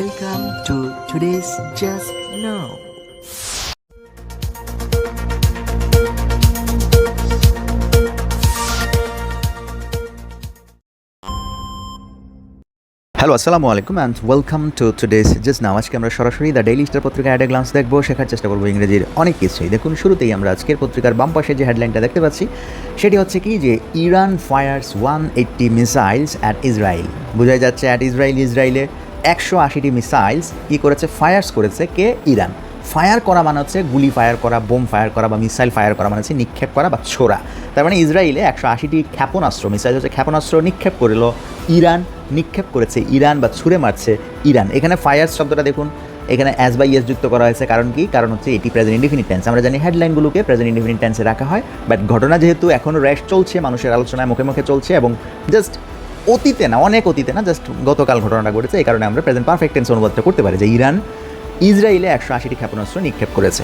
Welcome to today's Just Know. Hello আসসালামু আলাইকুম and welcome to today's Just Know আজকে আমরা সরাসরি দ্য ডেইলি স্টার পত্রিকা অ্যাড গ্লান্স দেখব, শেখার চেষ্টা করব ইংরেজির অনেক কিছুই। দেখুন, শুরুতেই আমরা আজকের পত্রিকার বাম পাশে যে হেডলাইনটা দেখতে পাচ্ছি, সেটি হচ্ছে কি যে, Iran fires one eighty missiles at Israel বোঝাই যাচ্ছে অ্যাট ইসরায়েল ইসরায়েলে একশো আশিটি মিসাইলস কী করেছে? ফায়ার্স করেছে কে? ইরান। ফায়ার করা মানে হচ্ছে গুলি ফায়ার করা, বোম ফায়ার করা বা মিসাইল ফায়ার করা মানে হচ্ছে নিক্ষেপ করা বা ছোড়া। তার মানে ইসরায়েলে একশো আশিটি ক্ষেপণাস্ত্র, মিসাইল হচ্ছে ক্ষেপণাস্ত্র নিক্ষেপ করল। ইরান নিক্ষেপ করেছে, ইরান বা ছুঁড়ে মারছে ইরান। এখানে ফায়ার শব্দটা দেখুন, এখানে অ্যাজ বাই ইয়েস যুক্ত করা হয়েছে। কারণ কি? কারণ হচ্ছে এটি প্রেজেন্ট ইনডিফিনিট টেন্স। আমরা জানি হেডলাইনগুলোকে প্রেজেন্ট ইনডিফিনিট টেন্সে রাখা হয়, বাট ঘটনা যেহেতু এখনও র্যাশ চলছে, মানুষের আলোচনায় মুখে মুখে চলছে এবং জাস্ট অতীতে না, অনেক অতীতে না জাস্ট গতকাল ঘটনাটা ঘটেছে, এই কারণে আমরা প্রেজেন্ট পারফেক্ট টেন্স অনুবাদটা করতে পারি যে ইরান ইসরায়েলে একশো আশিটি ক্ষেপণাস্ত্র নিক্ষেপ করেছে।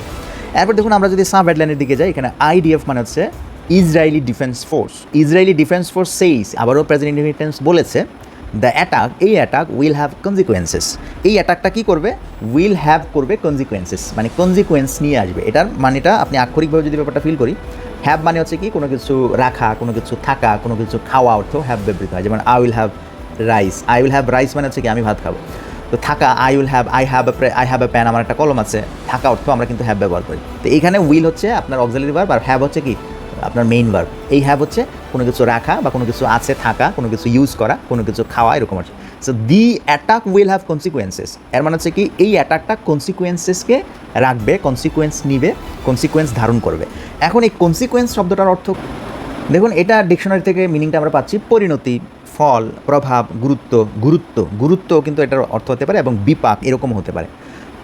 এরপর দেখুন আমরা যদি সাব হেডলাইনের দিকে যাই, এখানে আইডিএফ মানে হচ্ছে Israeli defence force Israeli defence force says আবারও প্রেজেন্ট ইন্ডিপেন্ডেন্স বলেছে দ্য অ্যাটাক এই অ্যাটাক উইল হ্যাভ কনজিকুয়েন্সেস এই অ্যাটাকটা কী করবে? উইল হ্যাভ করবে কনজিকুয়েন্সেস মানে কনজিকুয়েন্স নিয়ে আসবে। এটার মানেটা আপনি আক্ষরিকভাবে যদি ব্যাপারটা ফিল করি হ্যাভ মানে হচ্ছে কি, কোনো কিছু রাখা, কোনো কিছু থাকা, কোনো কিছু খাওয়া অর্থ হ্যাভ ব্যবহৃত হয়। যেমন I will have rice I will have rice মানে হচ্ছে কি, আমি ভাত খাব। তো থাকা I will have I have I have a pan আমার একটা কলম আছে। থাকা অর্থ আমরা কিন্তু হ্যাভ ব্যবহার করি। তো এখানে উইল হচ্ছে আপনার অক্সিলারি ভার্ব আর হ্যাভ হচ্ছে কি? আপনার মেইন ভার্ব এই হ্যাভ হচ্ছে কোনো কিছু রাখা বা কোনো কিছু আছে, থাকা, কোনো কিছু ইউজ করা, কোনো কিছু খাওয়া, এরকম আছে so the attack will have consequences এর মানে হচ্ছে কি, এই অ্যাটাকটা কনসিকুয়েন্সেসকে রাখবে কনসিকুয়েন্স নিবে কনসিকুয়েন্স ধারণ করবে। এখন এই কনসিকুয়েন্স শব্দটার অর্থ দেখুন, এটা ডিকশনারি থেকে মিনিংটা আমরা পাচ্ছি পরিণতি, ফল, প্রভাব, গুরুত্ব গুরুত্ব। গুরুত্ব কিন্তু এটার অর্থ হতে পারে এবং বিপাক এরকম হতে পারে।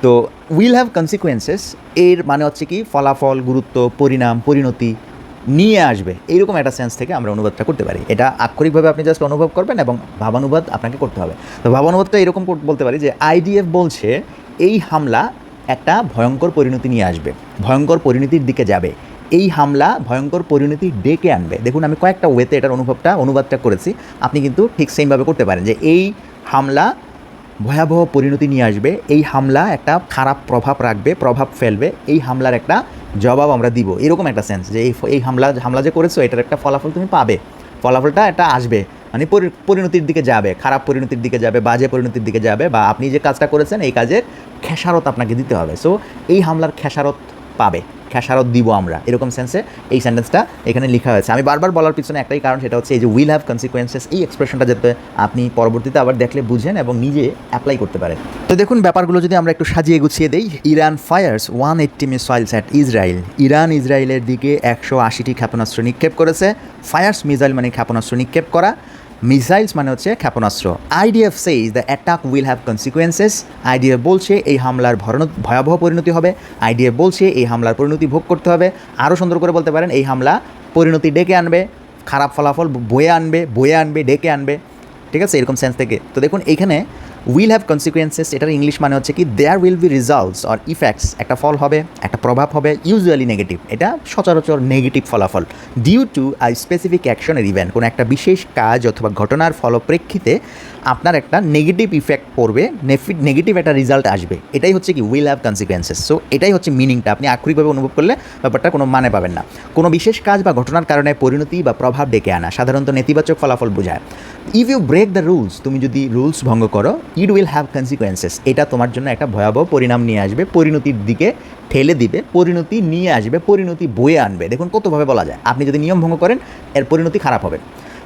তো উইল হ্যাভ কনসিকুয়েন্সেস এর মানে হচ্ছে কি, ফলাফল, গুরুত্ব, পরিণাম, পরিণতি নিয়ে আসবে। এইরকম একটা সেন্স থেকে আমরা অনুবাদটা করতে পারি। এটা আক্ষরিকভাবে আপনি জাস্ট অনুভব করবেন এবং ভাবানুবাদ আপনাকে করতে হবে। তো ভাবানুবাদটা এরকম বলতে পারি যে আইডিএফ বলছে, এই হামলা একটা ভয়ঙ্কর পরিণতি নিয়ে আসবে। ভয়ঙ্কর পরিণতির দিকে যাবে। এই হামলা ভয়ঙ্কর পরিণতি ডেকে আনবে। দেখুন, আমি কয়েকটা ওয়েতে এটার অনুভবটা, অনুবাদটা করেছি। আপনি কিন্তু ঠিক সেমভাবে করতে পারেন যে এই হামলা ভয়াবহ পরিণতি নিয়ে আসবে। এই হামলা একটা খারাপ প্রভাব রাখবে, প্রভাব ফেলবে। এই হামলার একটা জবাব আমরা দিব। এরকম একটা সেন্স যে এই এই হামলা হামলা যে করেছ, এটার একটা ফলাফল তুমি পাবে। ফলাফলটা এটা আসবে। মানে পরি- পরিণতির দিকে যাবে, খারাপ পরিণতির দিকে যাবে, বাজে পরিণতির দিকে যাবে, বা আপনি যে কাজটা করেছেন, এই কাজের খেসারত আপনাকে দিতে হবে। সো এই হামলার খেসারত পাবে। খেসারত দিব আমরা। এরকম সেন্সে এই সেন্টেন্সটা এখানে লেখা হয়েছে। আমি বারবার বলার পিছনে একটাই কারণ, সেটা হচ্ছে এই যে উইল হ্যাভ কনসিকুয়েন্সেস এই এক্সপ্রেশনটা যাতে আপনি পরবর্তীতে আবার দেখলে বুঝেন এবং নিজে অ্যাপ্লাই করতে পারেন। তো দেখুন, ব্যাপারগুলো যদি আমরা একটু সাজিয়ে গুছিয়ে দেই, Iran fires one eighty missiles at Israel Iran ইসরায়েলের দিকে একশো আশিটি ক্ষেপণাস্ত্র নিক্ষেপ করেছে। ফায়ার্স মিসাইল মানে ক্ষেপণাস্ত্র নিক্ষেপ করা। মিসাইলস মানে হচ্ছে ক্ষেপণাস্ত্র। IDF says the attack will have consequences IDF বলছে এই হামলার ভরণ- ভয়াবহ পরিণতি হবে। আইডিএফ বলছে এই হামলার পরিণতি ভোগ করতে হবে। আরও সুন্দর করে বলতে পারেন, এই হামলা পরিণতি ডেকে আনবে, খারাপ ফলাফল বয়ে আনবে বয়ে আনবে, ডেকে আনবে। ঠিক আছে? এরকম সেন্স থেকে। তো দেখুন, এখানে উইল হ্যাভ কনসিকুয়েন্সেস এটার ইংলিশ মানে হচ্ছে কি there will be results or effects একটা ফল হবে, একটা প্রভাব হবে ইউজুয়ালি নেগেটিভ এটা সচরাচর নেগেটিভ ফলাফল। ডিউ টু আই স্পেসিফিক অ্যাকশনের ইভেন্ট কোনো একটা বিশেষ কাজ অথবা ঘটনার ফলপ্রেক্ষিতে আপনার একটা নেগেটিভ ইফেক্ট পড়বে নেগেটিভ একটা রেজাল্ট আসবে। এটাই হচ্ছে কি উইল হ্যাভ কনসিকুয়েন্সেস সো এটাই হচ্ছে মিনিংটা আপনি আক্ষরিকভাবে অনুভব করলে ব্যাপারটা কোনো মানে পাবেন না। কোনো বিশেষ কাজ বা ঘটনার কারণে পরিণতি বা প্রভাব ডেকে আনা, সাধারণত নেতিবাচক ফলাফল বোঝায়। If you break the rules তুমি যদি রুলস ভঙ্গ করো ইট উইল হ্যাভ কনসিকুয়েন্সেস এটা তোমার জন্য একটা ভয়াবহ পরিণাম নিয়ে আসবে, পরিণতির দিকে ঠেলে দিবে, পরিণতি নিয়ে আসবে, পরিণতি বয়ে আনবে। দেখুন কতভাবে বলা যায়। আপনি যদি নিয়ম ভঙ্গ করেন, এর পরিণতি খারাপ হবে।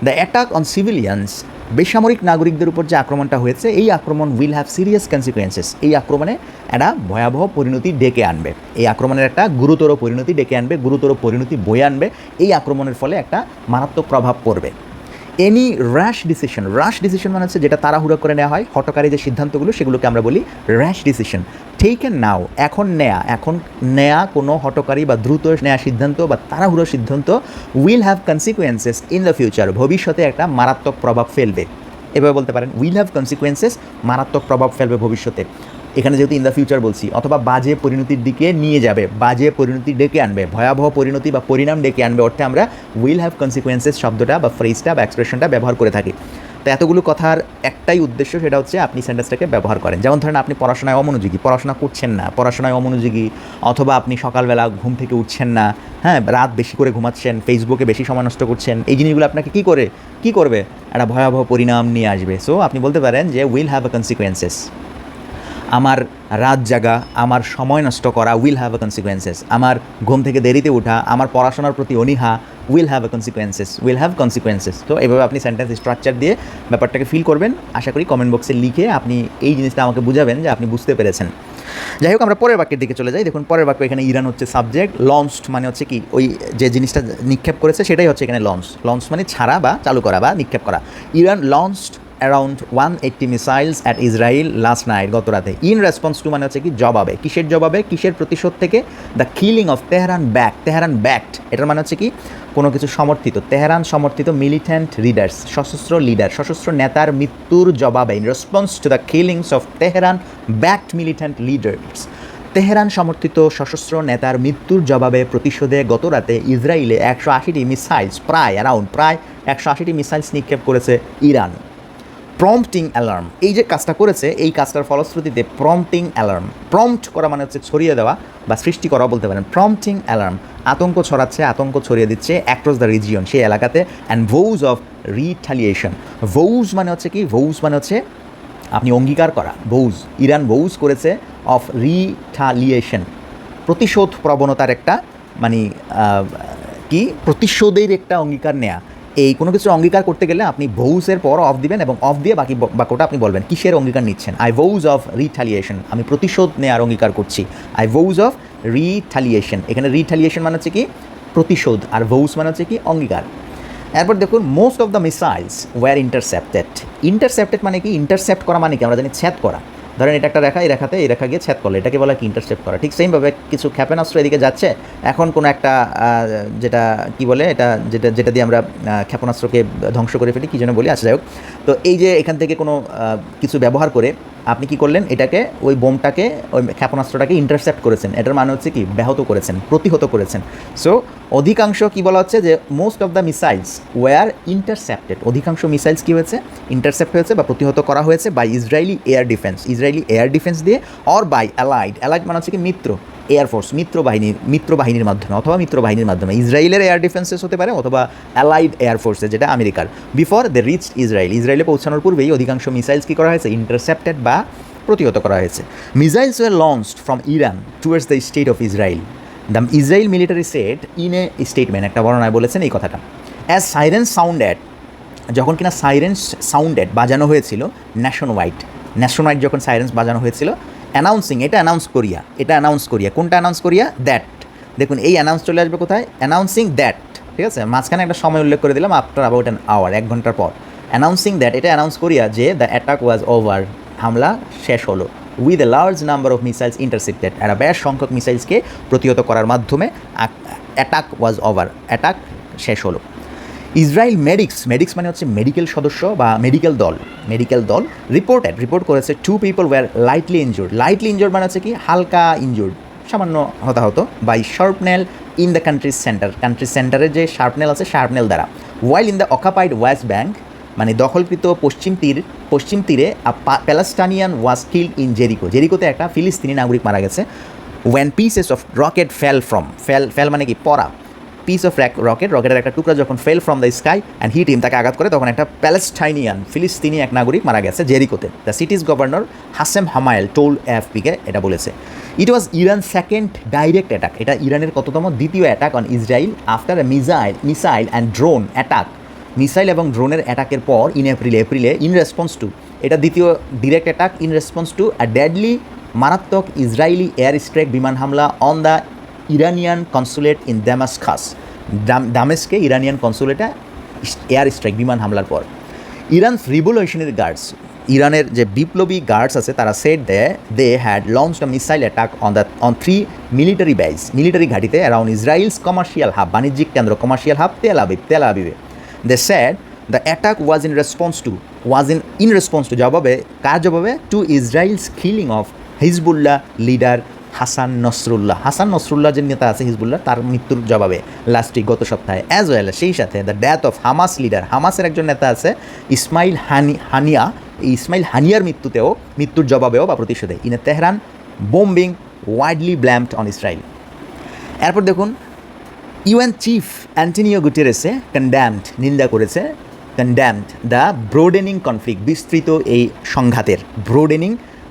দ্য অ্যাটাক অন সিভিলিয়ানস বেসামরিক নাগরিকদের উপর যে আক্রমণটা হয়েছে, এই আক্রমণ উইল হ্যাভ সিরিয়াস কনসিকুয়েন্সেস এই আক্রমণে একটা ভয়াবহ পরিণতি ডেকে আনবে। এই আক্রমণের একটা গুরুতর পরিণতি ডেকে আনবে, গুরুতর পরিণতি বয়ে আনবে। এই আক্রমণের ফলে একটা মারাত্মক প্রভাব পড়বে। Any rash decision rash decision মানে হচ্ছে যেটা তাড়াহুড়ো করে নেওয়া হয় হটকারী যে সিদ্ধান্তগুলো সেগুলোকে আমরা বলি র্যাশ ডিসিশন টেকেন নাও এখন নেয়া এখন নেয়া কোনো হটকারী বা দ্রুত নেয়া সিদ্ধান্ত বা তাড়াহুড়ো সিদ্ধান্ত will have consequences in the future ভবিষ্যতে একটা মারাত্মক প্রভাব ফেলবে। এভাবে বলতে পারেন উইল হ্যাভ কনসিকুয়েন্সেস মারাত্মক প্রভাব ফেলবে ভবিষ্যতে। এখানে যেহেতু ইন দ্য ফিউচার বলছি, অথবা বাজে পরিণতির দিকে নিয়ে যাবে, বাজে পরিণতি ডেকে আনবে, ভয়াবহ পরিণতি বা পরিণাম ডেকে আনবে অর্থে আমরা উইল হ্যাভ কনসিকুয়েন্সেস শব্দটা বা ফ্রেজটা বা এক্সপ্রেশনটা ব্যবহার করে থাকি। তো এতগুলো কথার একটাই উদ্দেশ্য সেটা হচ্ছে আপনি সেন্টেন্সটাকে ব্যবহার করেন। যেমন ধরেন আপনি পড়াশোনায় অমনোযোগী, পড়াশোনা করছেন না, পড়াশোনায় অমনোযোগী, অথবা আপনি সকালবেলা ঘুম থেকে উঠছেন না হ্যাঁ রাত বেশি করে ঘুমাচ্ছেন ফেসবুকে বেশি সময় নষ্ট করছেন, এই জিনিসগুলো আপনাকে কী করে, কী করবে? একটা ভয়াবহ পরিণাম নিয়ে আসবে। সো আপনি বলতে পারেন যে উইল হ্যাভ আ কনসিকুয়েন্সেস আমার রাত জাগা, আমার সময় নষ্ট করা উইল হ্যাভ আ কনসিকুয়েন্সেস আমার ঘুম থেকে দেরিতে ওঠা আমার পড়াশোনার প্রতি অনীহা will have a consequences will have consequences তো এভাবে আপনি সেন্টেন্স স্ট্রাকচার দিয়ে ব্যাপারটাকে ফিল করবেন। আশা করি কমেন্ট বক্সে লিখে আপনি এই জিনিসটা আমাকে বুঝাবেন যে আপনি বুঝতে পেরেছেন। যাই হোক, আমরা পরের বাক্যের দিকে চলে যাই। দেখুন, পরের বাক্য এখানে ইরান হচ্ছে সাবজেক্ট লঞ্চড মানে হচ্ছে কি? ওই যে জিনিসটা নিক্ষেপ করেছে, সেটাই হচ্ছে এখানে লঞ্চ লঞ্চ মানে ছাড়া বা চালু করা বা নিক্ষেপ করা। Iran launched around one eighty missiles at Israel last night গত রাতে। ইন রেসপন্স টু মানে হচ্ছে কি, জবাবে। কিসের জবাবে? কিসের প্রতিশোধ থেকে? The killing of Tehran back Tehran backed এটার মানে হচ্ছে কি, কোনো কিছু সমর্থিত। তেহরান সমর্থিত মিলিটেন্ট লিডার্স সশস্ত্র লিডার সশস্ত্র নেতার মৃত্যুর জবাবে। In response to the killings of Tehran backed militant leaders Tehran সমর্থিত সশস্ত্র নেতার মৃত্যুর জবাবে প্রতিশোধে গত রাতে ইসরায়েলে একশো আশিটি মিসাইলস প্রায় অ্যারাউন্ড প্রায় একশো আশিটি মিসাইলস নিক্ষেপ করেছে ইরান। প্রম্পটিং অ্যালার্ম এই যে কাজটা করেছে, এই কাজটার ফলশ্রুতিতে প্রম্পটিং অ্যালার্ম প্রম্পট করা মানে হচ্ছে ছড়িয়ে দেওয়া বা সৃষ্টি করা বলতে পারেন। প্রম্পটিং অ্যালার্ম আতঙ্ক ছড়াচ্ছে, আতঙ্ক ছড়িয়ে দিচ্ছে অ্যাক্রস দ্য রিজিয়ন সেই এলাকাতে। অ্যান্ড ভোজ অফ রিটালিয়েশন ভোজ মানে হচ্ছে কি? ভোজ মানে হচ্ছে আপনি অঙ্গীকার করা। বৌজ ইরান বৌজ করেছে অফ রিটালিয়েশন প্রতিশোধ প্রবণতার একটা মানে কি? প্রতিশোধের একটা অঙ্গীকার নেয়া। এই কোনো কিছু অঙ্গীকার করতে গেলে আপনি ভৌসের পর অফ দিবেন এবং অফ দিয়ে বাকি বাক্যটা আপনি বলবেন, কিসের অঙ্গীকার নিচ্ছেন? আই ভৌজ অফ রিটালিয়েশন আমি প্রতিশোধ নেওয়ার অঙ্গীকার করছি। আই ভৌজ অফ রিটালিয়েশন এখানে রিটালিয়েশন মানে হচ্ছে কি? প্রতিশোধ। আর ভৌস মানে হচ্ছে কি? অঙ্গীকার। এরপর দেখুন most of the missiles were intercepted intercepted মানে কি? ইন্টারসেপ্ট করা মানে কি? আমরা জানি ছেদ করা। ধরেন এটা একটা রেখা, এই রেখাতে এই রেখা গিয়ে ছেদ করল। এটাকে বলা কি ইন্টারসেপ্ট করা। ঠিক সেমভাবে কিছু ক্ষেপণাস্ত্র এদিকে যাচ্ছে। এখন কোনো একটা যেটা কি বলে, এটা যেটা যেটা দিয়ে আমরা ক্ষেপণাস্ত্রকে ধ্বংস করে ফেলি, কী জন্য বলি। আচ্ছা যাই হোক। তো এই যে এখান থেকে কোনো কিছু ব্যবহার করে আপনি কি করলেন? এটাকে, ওই বোমটাকে, ওই ক্ষেপণাস্ত্রটাকে ইন্টারসেপ্ট করেছেন। এটার মানে হচ্ছে কি? ব্যাহত করেছেন, প্রতিহত করেছেন। সো অধিকাংশ কি বলা হচ্ছে যে most of the missiles were intercepted অধিকাংশ মিসাইলস কী হয়েছে? ইন্টারসেপ্ট হয়েছে বা প্রতিহত করা হয়েছে by Israeli air defence Israeli air defence দিয়ে অর বাই অ্যালাইড অ্যালাইড মানে হচ্ছে কি মিত্র। এয়ারফোর্স মিত্র বাহিনীর মিত্র বাহিনীর মাধ্যমে অথবা মিত্র বাহিনীর মাধ্যমে। ইসরায়েলের এয়ার ডিফেন্সেস হতে পারে অথবা অ্যালাইড এয়ারফোর্সে যেটা আমেরিকার। বিফোর দ্য রিচ ইসরায়েল ইসরায়েলে পৌঁছানোর পূর্বেই অধিকাংশ মিসাইলস কী করা হয়েছে? ইন্টারসেপ্টেড বা প্রতিহত করা হয়েছে। Missiles were launched from Iran towards the state of Israel the Israel military said in a statement একটা বর্ণনায় বলেছেন এই কথাটা অ্যাজ সাইরেন সাউন্ড অ্যাট যখন কিনা সাইরেন্স সাউন্ডেড বাজানো হয়েছিল ন্যাশন ওয়াইড ন্যাশন ওয়াইড যখন সাইরেন্স বাজানো হয়েছিল অ্যানাউন্সিং এটা অ্যানাউন্স করিয়া, এটা অ্যানাউন্স করিয়া, কোনটা অ্যানাউন্স করিয়া? দ্যাট দেখুন, এই অ্যানাউন্স চলে আসবে কোথায়? অ্যানাউন্সিং দ্যাট ঠিক আছে? মাঝখানে একটা সময় উল্লেখ করে দিলাম আফটার অ্যাবাউট অ্যান আওয়ার এক ঘণ্টার পর। অ্যানাউন্সিং দ্যাট এটা অ্যানাউন্স করিয়া যে দ্য অ্যাটাক ওয়াজ ওভার হামলা শেষ হলো। With a large number of missiles intercepted একটা বেশ সংখ্যক মিসাইলসকে প্রতিহত করার মাধ্যমে অ্যাটাক ওয়াজ ওভার অ্যাটাক শেষ হলো। ইসরায়েল মেডিক্স মেডিক্স মানে হচ্ছে মেডিকেল সদস্য বা মেডিকেল দল মেডিকেল দল রিপোর্টেড রিপোর্ট করেছে two people were lightly injured lightly injured মানে হচ্ছে কি? হালকা ইনজুর্ড সামান্য হতাহত by shrapnel in the country's centre country সেন্টারের যে শার্পনেল আছে শার্পনেল দ্বারা। While in the occupied West Bank মানে দখলকৃত পশ্চিম তীর, পশ্চিম তীরে Palestinian was killed in Jericho জেরিকোতে একটা ফিলিস্তিনি নাগরিক মারা গেছে। When pieces of rocket fell from fell fell মানে কি? পড়া। পিস অফ র্যাক রকেট রকেটের একটা টুকরা যখন fell from the sky and hit him তাকে আঘাত করে, তখন একটা প্যালেস্টাইনিয়ান ফিলিস্তিনি এক নাগরিক মারা গেছে জেরিকোতে। The city's governor Hussam Hamayel told এফপিকে এটা বলেছে। It was Iran second direct attack এটা ইরানের কততম দ্বিতীয় attack on Israel after missile missile and drone attack missile এবং ড্রোনের অ্যাটাকের পর ইন এপ্রিল এপ্রিলে ইন রেসপন্স টু এটা দ্বিতীয় direct attack in response to a deadly মারাত্মক ইসরায়েলি এয়ার স্ট্রাইক বিমান হামলা on the Iranian consulate in Damascus. দামেস্কে Iranian কনসুলেটে এয়ার স্ট্রাইক, বিমান হামলার পর। ইরানস রিভলিউশনারি গার্ডস, ইরানের যে বিপ্লবী গার্ডস আছে, তারা said they they had launch a missile attack on the on three military base military ঘাটিতে around Israel's commercial hub বাণিজ্যিক কেন্দ্র commercial hub Tel Aviv Tel আবিবে they said the attack was in response to was in in response to জবাবে, কার জবাবে? To Israel's killing of Hezbollah leader Hassan Nasrallah. Hassan Nasrallah যে নেতা আছে Hezbollah, তার মৃত্যুর জবাবে লাস্ট গত সপ্তাহে অ্যাজ ওয়েল সেই সাথে the death of Hamas leader হামাসের একজন নেতা আছে, ইসমাইল হানি হানিয়া। এই ইসমাইল হানিয়ার মৃত্যুতেও, মৃত্যুর জবাবেও বা প্রতিশোধে in a Tehran bombing widely blamed on Israel এরপর দেখুন UN chief Antonio Guterres condemned নিন্দা করেছে কন্ড্যামড দ্য ব্রোডেনিং কনফ্লিক্ট বিস্তৃত এই সংঘাতের ব্রোডেনিং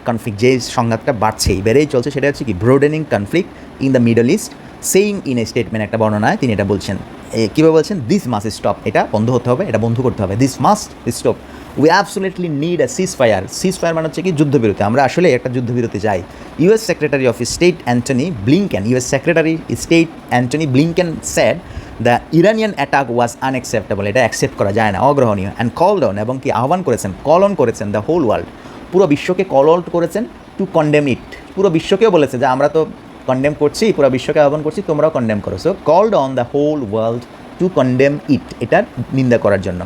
কনফ্লিক্ট যে সংঘাতটা বাড়ছেই বেড়েই চলছে সেটা হচ্ছে কি broadening conflict in the Middle East saying in a statement একটা বর্ণনায় তিনি এটা বলছেন। এ, কীভাবে বলছেন? দিস মাস স্টপ এটা বন্ধ হতে হবে এটা বন্ধ করতে হবে। This must stop we absolutely need a ceasefire ceasefire মানে হচ্ছে কি যুদ্ধবিরতি। আমরা আসলে একটা যুদ্ধবিরতি চাই। US secretary of state Antony Blinken US secretary state Antony Blinken said the Iranian attack was unacceptable এটা অ্যাকসেপ্ট করা যায় না অগ্রহণীয়। অ্যান্ড কল ডাউন এবং কি আহ্বান করেছেন কল অন করেছেন দ্য হোল ওয়ার্ল্ড পুরো বিশ্বকে কল আউট করেছেন টু কন্ডেম ইট পুরো বিশ্বকেও বলেছে যে আমরা তো কন্ডেম করছি, পুরো বিশ্বকে আহ্বান করছি, তোমরাও কন্ডেম করো। So called on the whole world to condemn it এটার নিন্দা করার জন্য।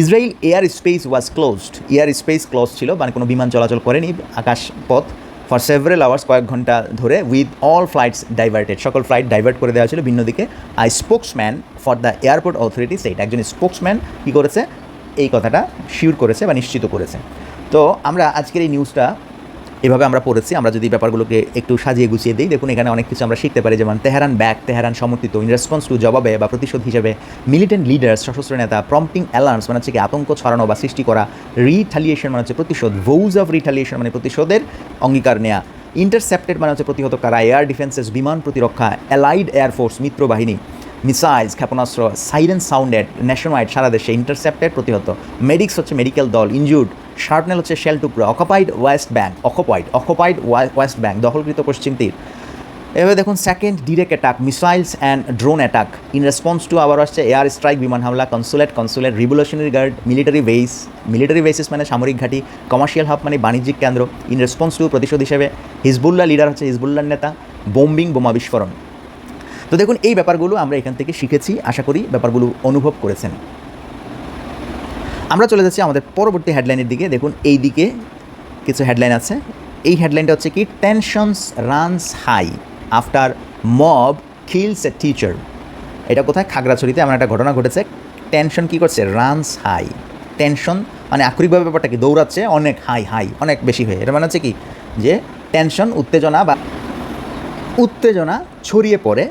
Israel airspace was closed airspace close ছিল মানে কোনো বিমান চলাচল করেনি, আকাশ পথ। ফর সেভারেল আওয়ার্স কয়েক ঘণ্টা ধরে উইথ অল ফ্লাইটস ডাইভার্টেড সকল ফ্লাইট ডাইভার্ট করে দেওয়া ছিল ভিন্ন দিকে। A spokesman for the airport authority said একজন স্পোক্সম্যান কী করেছে? এই কথাটা শিওর করেছে বা নিশ্চিত করেছে। তো আমরা আজকের এই নিউজটা এভাবে আমরা পড়েছি। আমরা যদি ব্যাপারগুলোকে একটু সাজিয়ে গুছিয়ে দিই, দেখুন এখানে অনেক কিছু আমরা শিখতে পারি, যেমন তেহারান ব্যাক, তেহারান সমর্থিত ইন রেসপন্স টু জবাবে বা প্রতিশোধ হিসেবে মিলিটেন্ট লিডার্স সশস্ত্র নেতা প্রম্পটিং অ্যালার্মস মানে হচ্ছে কি আতঙ্ক ছড়ানো বা সৃষ্টি করা রিথালিয়েশন মানে হচ্ছে প্রতিশোধ ভোজ অফ রিথালিয়েশন মানে প্রতিশোধের অঙ্গীকার নেয়া ইন্টারসেপ্টেড মানে হচ্ছে প্রতিহত করা এয়ার ডিফেন্সেস বিমান প্রতিরক্ষা অ্যালাইড এয়ারফোর্স মিত্র বাহিনী মিসাইলস ক্ষেপণাস্ত্র সাইরেন সাউন্ডেড ন্যাশনাইড সারা দেশে ইন্টারসেপ্টেড প্রতিহত মেডিক্স হচ্ছে মেডিকেল দল ইনজুর্ড শার্পনেল হচ্ছে শেল টুকরো occupied West Bank occupied occupied West Bank দখলকৃত পশ্চিম তীর। এভাবে দেখুন second direct attack missiles and drone attack in response to আবার হচ্ছে এয়ার স্ট্রাইক বিমান হামলা consulate consulate revolutionary guard military base military bases মানে সামরিক ঘাঁটি কমার্শিয়াল হাব মানে বাণিজ্যিক কেন্দ্র। ইন রেসপন্স টু প্রতিশোধ হিসেবে হিজবুল্লাহ লিডার হচ্ছে হিজবুল্লাহ নেতা বোম্বিং বোমা বিস্ফোরণ। তো দেখুন, এই ব্যাপারগুলো আমরা এখান থেকে শিখেছি, আশা করি ব্যাপারগুলো অনুভব করেছেন। আমরা চলে যাচ্ছি আমাদের পরবর্তী হেডলাইনের দিকে। দেখুন এই দিকে কিছু হেডলাইন আছে। এই হেডলাইনটা হচ্ছে কি tensions runs high after mob kills a teacher এটা কোথায়? খাগড়াছড়িতে এমন একটা ঘটনা ঘটেছে। টেনশন কি করছে? রানস হাই টেনশন মানে আক্ষরিকভাবে ব্যাপারটা কি? দৌড়াচ্ছে অনেক হাই হাই অনেক বেশি হয়ে। এটা মানে হচ্ছে কি? যে টেনশন উত্তেজনা বা উত্তেজনা ছড়িয়ে পড়ে।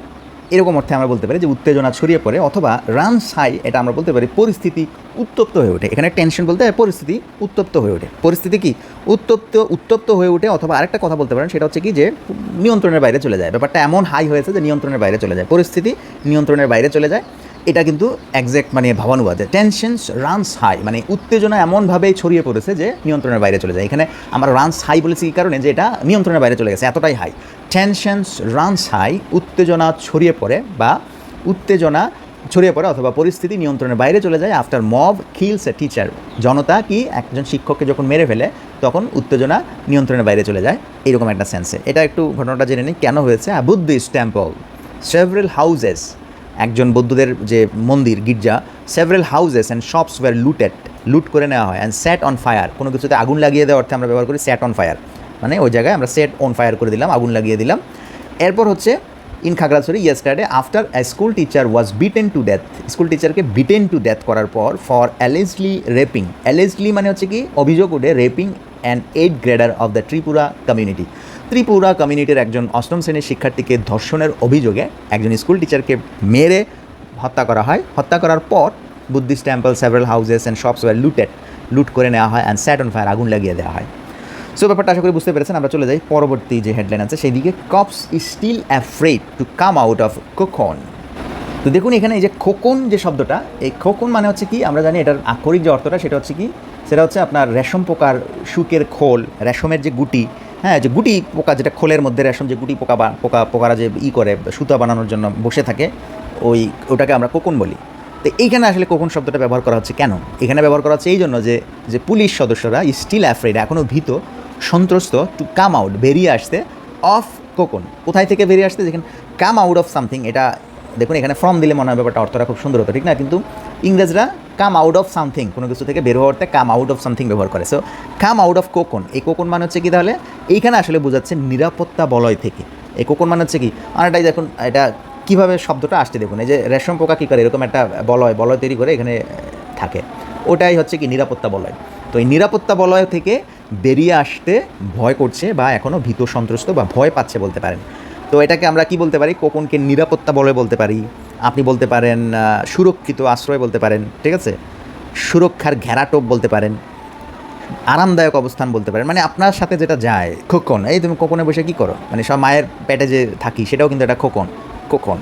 এরকম অর্থে আমরা বলতে পারি যে উত্তেজনা ছড়িয়ে পড়ে অথবা রানস হাই এটা আমরা বলতে পারি পরিস্থিতি উত্তপ্ত হয়ে ওঠে। এখানে টেনশন বলতে পরিস্থিতি উত্তপ্ত হয়ে ওঠে। পরিস্থিতি কি? উত্তপ্ত উত্তপ্ত হয়ে ওঠে অথবা আরেকটা কথা বলতে পারেন, সেটা হচ্ছে কি যে নিয়ন্ত্রণের বাইরে চলে যায়। ব্যাপারটা এমন হাই হয়েছে যে নিয়ন্ত্রণের বাইরে চলে যায়। পরিস্থিতি নিয়ন্ত্রণের বাইরে চলে যায়। এটা কিন্তু একজ্যাক্ট মানে ভাবানুবাদে টেনশনস রানস হাই মানে উত্তেজনা এমনভাবে ছড়িয়ে পড়েছে যে নিয়ন্ত্রণের বাইরে চলে যায়। এখানে আমরা রানস হাই বলেছি এই কারণে? যে এটা নিয়ন্ত্রণের বাইরে চলে গেছে, এতটাই হাই টেনশনস রানস হাই উত্তেজনা ছড়িয়ে পড়ে বা উত্তেজনা ছড়িয়ে পড়ে অথবা পরিস্থিতি নিয়ন্ত্রণের বাইরে চলে যায় after mob kills a teacher জনতা কি একজন শিক্ষককে যখন মেরে ফেলে, তখন উত্তেজনা নিয়ন্ত্রণের বাইরে চলে যায়? এরকম একটা সেন্সে এটা একটু ঘটনাটা জেনে নিই, কেন হয়েছে? বুদ্ধিস্ট টেম্পল সেভারেল হাউজেস একজন বৌদ্ধদের যে মন্দির, গির্জা several houses and shops were looted লুট করে নেওয়া হয় অ্যান্ড সেট অন ফায়ার কোনো কিছুতে আগুন লাগিয়ে দেওয়ার অর্থে আমরা ব্যবহার করি সেট অন ফায়ার মানে ওই জায়গায় আমরা সেট অন ফায়ার করে দিলাম, আগুন লাগিয়ে দিলাম। এরপর হচ্ছে in Khagrachhari yesterday after a school teacher was beaten to death school টিচারকে বিটেন টু ডেথ করার পর ফর অ্যালেজলি রেপিং অ্যালেজলি মানে হচ্ছে কি, অভিযোগ উঠে raping and eight grader of the Tripura community Tripura কমিউনিটির একজন অষ্টম শ্রেণির শিক্ষার্থীকে ধর্ষণের অভিযোগে একজন স্কুল টিচারকে মেরে হত্যা করা হয়। হত্যা করার পর Buddhist temple several houses and shops were looted লুট করে নেওয়া হয় অ্যান্ড স্যাট অন ফায়ার আগুন লাগিয়ে দেওয়া হয়। সো ব্যাপারটা আশা করি বুঝতে পেরেছেন। আমরা চলে যাই। পরবর্তী যে হেডলাইন আছে সেই দিকে cops is still afraid to come out of cocoon তো দেখুন, এখানে এই যে খোকন যে শব্দটা, এই খোকন মানে হচ্ছে কি? আমরা জানি এটার আক্ষরিক যে অর্থটা, সেটা হচ্ছে কি? সেটা হচ্ছে আপনার রেশম পোকার শুকের খোল, রেশমের যে গুটি হ্যাঁ যে গুটি পোকা, যেটা খোলের মধ্যে রেশম যে গুটি পোকা পোকা, পোকারা যে ই করে, সুতা বানানোর জন্য বসে থাকে, ওই, ওটাকে আমরা কোকন বলি। তো এইখানে আসলে কোকন শব্দটা ব্যবহার করা হচ্ছে কেন? এখানে ব্যবহার করা হচ্ছে এই জন্য যে যে পুলিশ সদস্যরা স্টিল অ্যাফ্রেড এখনও ভীত সন্ত্রস্ত টু কাম আউট বেরিয়ে আসতে অফ কোকন কোথায় থেকে বেরিয়ে আসতে? যেখানে কাম আউট অফ সামথিং এটা দেখুন, এখানে ফর্ম দিলে মনে হয় ব্যাপারটা অর্থটা খুব সুন্দর হতো, ঠিক না? কিন্তু ইংরেজরা কাম আউট অফ সামথিং কোনো কিছু থেকে বের হওয়াতে কাম আউট অফ সামথিং ব্যবহার করে। So come out of cocoon এই কোকন মানে হচ্ছে কি তাহলে? এইখানে আসলে বোঝাচ্ছে নিরাপত্তা বলয় থেকে। এই কোকন মানে হচ্ছে কি? অনেকটাই দেখুন, এটা কীভাবে শব্দটা আসছে দেখুন, এই যে রেশম পোকা কী করে? এরকম একটা বলয় বলয় তৈরি করে এখানে থাকে। ওটাই হচ্ছে কি নিরাপত্তা বলয়। তো এই নিরাপত্তা বলয় থেকে বেরিয়ে আসতে ভয় করছে বা এখনও ভীত, সন্ত্রস্ত বা ভয় পাচ্ছে বলতে পারেন। তো এটাকে আমরা কি বলতে পারি? কোকনকে নিরাপত্তা বলে বলতে পারি। আপনি বলতে পারেন সুরক্ষিত আশ্রয় বলতে পারেন, ঠিক আছে? সুরক্ষার ঘেরাটোপ বলতে পারেন, আরামদায়ক অবস্থান বলতে পারেন। মানে আপনার সাথে যেটা যায়, খোকন, এই তুমি কোকনে বসে কি করো? মানে সব মায়ের পেটে যে থাকি, সেটাও কিন্তু একটা খোকন, কোকন।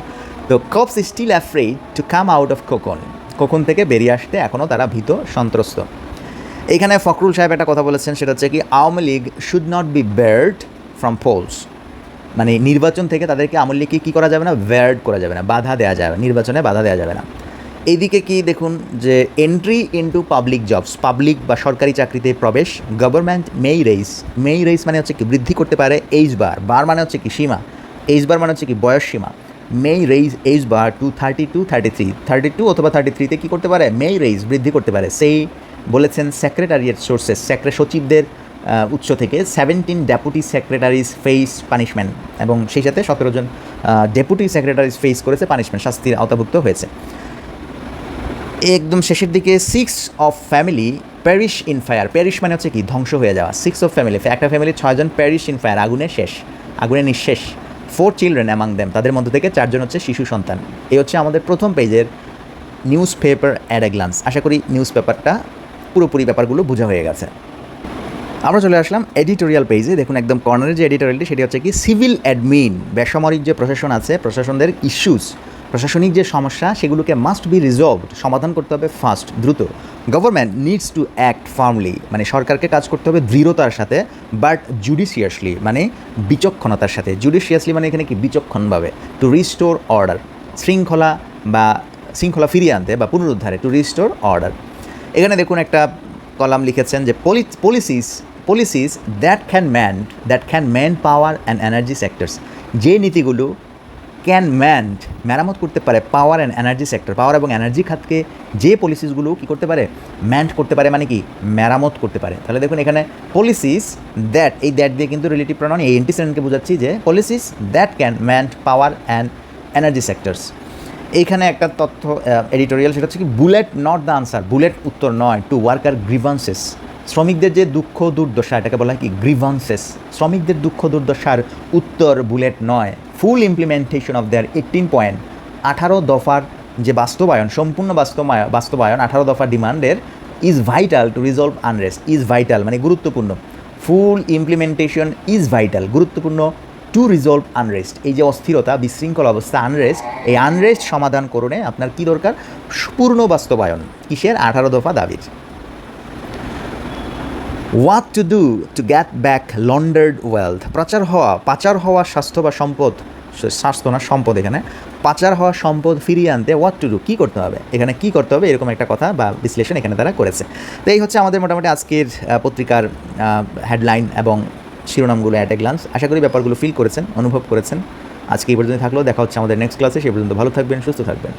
তো cops still afraid to come out of cocoon cocoon থেকে বেরিয়ে আসতে এখনও তারা ভীত, সন্ত্রস্ত। এইখানে ফখরুল সাহেব একটা কথা বলেছেন, সেটা হচ্ছে কি, Awami League should not be barred from polls মানে নির্বাচন থেকে তাদেরকে আওয়ামী লীগকে কী করা যাবে না? ব্যার্ড করা যাবে না, বাধা দেওয়া যাবে নির্বাচনে বাধা দেওয়া যাবে না। এইদিকে কি দেখুন যে entry into public jobs public বা সরকারি চাকরিতে প্রবেশ government may raise may raise মানে হচ্ছে কি, বৃদ্ধি করতে পারে এইজ বার বার মানে হচ্ছে কি, সীমা। এইজ বার মানে হচ্ছে কি, বয়স সীমা। May raise age bar to thirty two thirty three thirty two অথবা থার্টি থ্রিতে কী করতে পারে? মেই রেইজ বৃদ্ধি করতে পারে। সেই বলেছেন সেক্রেটারিয়েট সোর্সেস সেক্রে সচিবদের উৎস থেকে seventeen deputy secretaries face punishment এবং সেই সাথে সতেরো জন ডেপুটি সেক্রেটারিজ ফেস করেছে পানিশমেন্ট শাস্তির আওতাভুক্ত হয়েছে। একদম শেষের দিকে six of family perish in fire perish মানে হচ্ছে কি? ধ্বংস হয়ে যাওয়া। সিক্স অফ ফ্যামিলি একটা ফ্যামিলি ছয়জন প্যারিশ ইন ফায়ার আগুনে শেষ, আগুনে নিঃশেষ। ফোর চিলড্রেন অ্যামাং দেম তাদের মধ্যে থেকে চারজন হচ্ছে শিশু সন্তান। এই হচ্ছে আমাদের প্রথম পেজের newspaper at a glance আশা করি নিউজ পেপারটা পুরোপুরি ব্যাপারগুলো বোঝা হয়ে গেছে। আমরা চলে আসলাম এডিটোরিয়াল পেজে দেখুন, একদম কর্নারের যে এডিটোরিয়ালটি সেটি হচ্ছে কি সিভিল অ্যাডমিন বেসামরিক যে প্রশাসন আছে, প্রশাসনদের ইস্যুস প্রশাসনিক যে সমস্যা, সেগুলোকে মাস্ট বি রিজলভড সমাধান করতে হবে ফাস্ট দ্রুত। Government needs to act firmly মানে সরকারকে কাজ করতে হবে দৃঢ়তার সাথে বাট জুডিশিয়াসলি মানে বিচক্ষণতার সাথে। জুডিশিয়াসলি মানে এখানে কি? বিচক্ষণভাবে। টু রিস্টোর অর্ডার শৃঙ্খলা বা শৃঙ্খলা ফিরিয়ে আনতে বা পুনরুদ্ধারে টু রিস্টোর অর্ডার এখানে দেখুন একটা কলাম লিখেছেন যে policies policies that can man that can man power and energy sectors যে নীতিগুলো ক্যান ম্যান্ড মেরামত করতে পারে power and energy sector power এবং এনার্জি খাতকে যে পলিসিসগুলো কী করতে পারে? ম্যান্ড করতে পারে মানে কি? মেরামত করতে পারে। তাহলে দেখুন এখানে পলিসিস দ্যাট এই দ্যাট দিয়ে কিন্তু রিলেটিভ প্রণয়ন এই এন্টিসেন্টকে বোঝাচ্ছি যে policies that can mend power and energy sectors এইখানে একটা তথ্য এডিটোরিয়াল সেটা হচ্ছে কি bullet not the answer bullet উত্তর নয় টু ওয়ার্কার গ্রিভান্সেস শ্রমিকদের যে দুঃখ দুর্দশা, এটাকে বলা হয় কি গ্রিভান্সেস শ্রমিকদের দুঃখ দুর্দশার উত্তর বুলেট নয় full implementation of their eighteen point আঠারো দফার যে বাস্তবায়ন, সম্পূর্ণ বাস্তবায়ন আঠারো দফার ডিমান্ডের is vital to resolve unrest is vital মানে গুরুত্বপূর্ণ। ফুল ইমপ্লিমেন্টেশন ইজ ভাইটাল গুরুত্বপূর্ণ টু রিজলভ আনরেস্ট এই যে অস্থিরতা, বিশৃঙ্খল অবস্থা আনরেস্ট এই আনরেস্ট সমাধান করণে আপনার কি দরকার? পূর্ণ বাস্তবায়ন। কিসের? আঠারো দফা দাবির what to do to get back laundered wealth পাচার হওয়া পাচার হওয়া স্বাস্থ্য বা সম্পদ স্বাস্থ্য না, সম্পদ এখানে। পাচার হওয়া সম্পদ ফিরিয়ে আনতে হোয়াট টু ডু কী করতে হবে? এখানে কী করতে হবে? এরকম একটা কথা বা বিশ্লেষণ এখানে তারা করেছে। তো এই হচ্ছে আমাদের মোটামুটি আজকের পত্রিকার হেডলাইন এবং শিরোনামগুলো অ্যাট এ গ্লান্স আশা করি ব্যাপারগুলো ফিল করেছেন, অনুভব করেছেন। আজকে এই পর্যন্ত থাকলেও দেখা হচ্ছে আমাদের নেক্সট ক্লাসে সে পর্যন্ত ভালো থাকবেন, সুস্থ থাকবেন।